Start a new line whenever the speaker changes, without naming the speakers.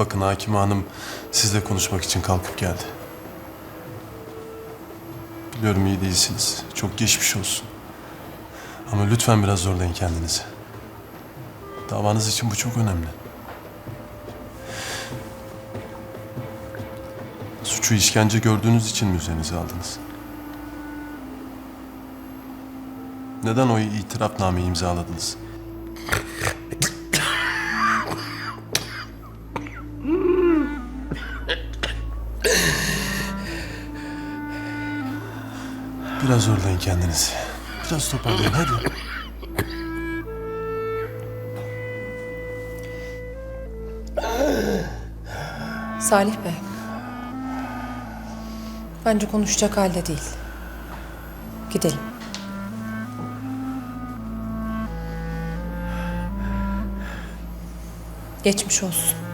Bakın Hakim Hanım sizle konuşmak için kalkıp geldi. Biliyorum iyi değilsiniz. Çok geçmiş olsun. Ama lütfen biraz zorlayın kendinizi. Davanız için bu çok önemli. Suçu işkence gördüğünüz için mi üzerinize aldınız? Neden o itirafnameyi imzaladınız? Biraz zorlayın kendinizi. Biraz toparlayın hadi.
Salih Bey. Bence konuşacak halde değil. Gidelim. Geçmiş olsun.